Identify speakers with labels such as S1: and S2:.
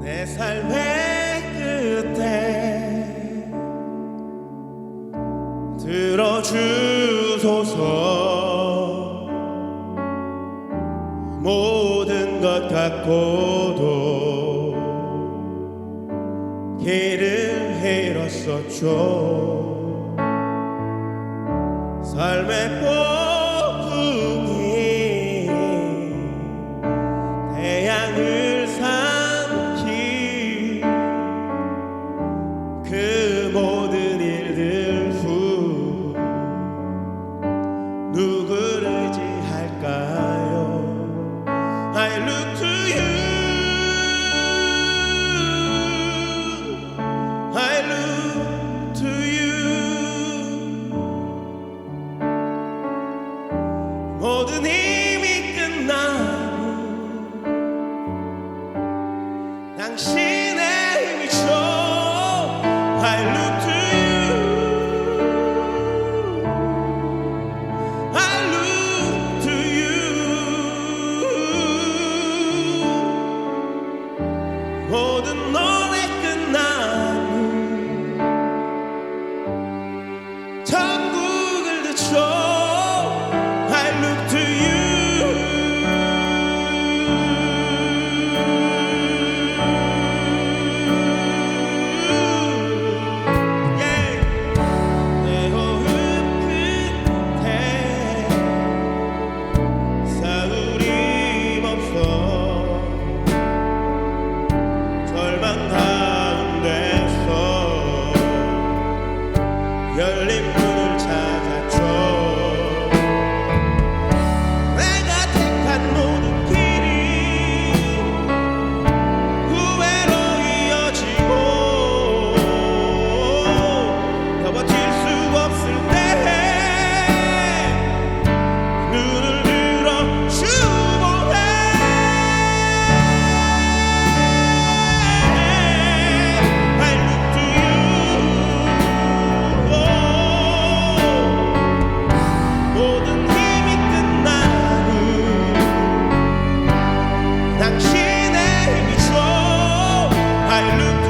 S1: 내 삶의 끝에 들어주소서. 모든 것 갖고도 길을 잃었었죠. 삶의 꽃 모든 힘이 끝나고 당신 I look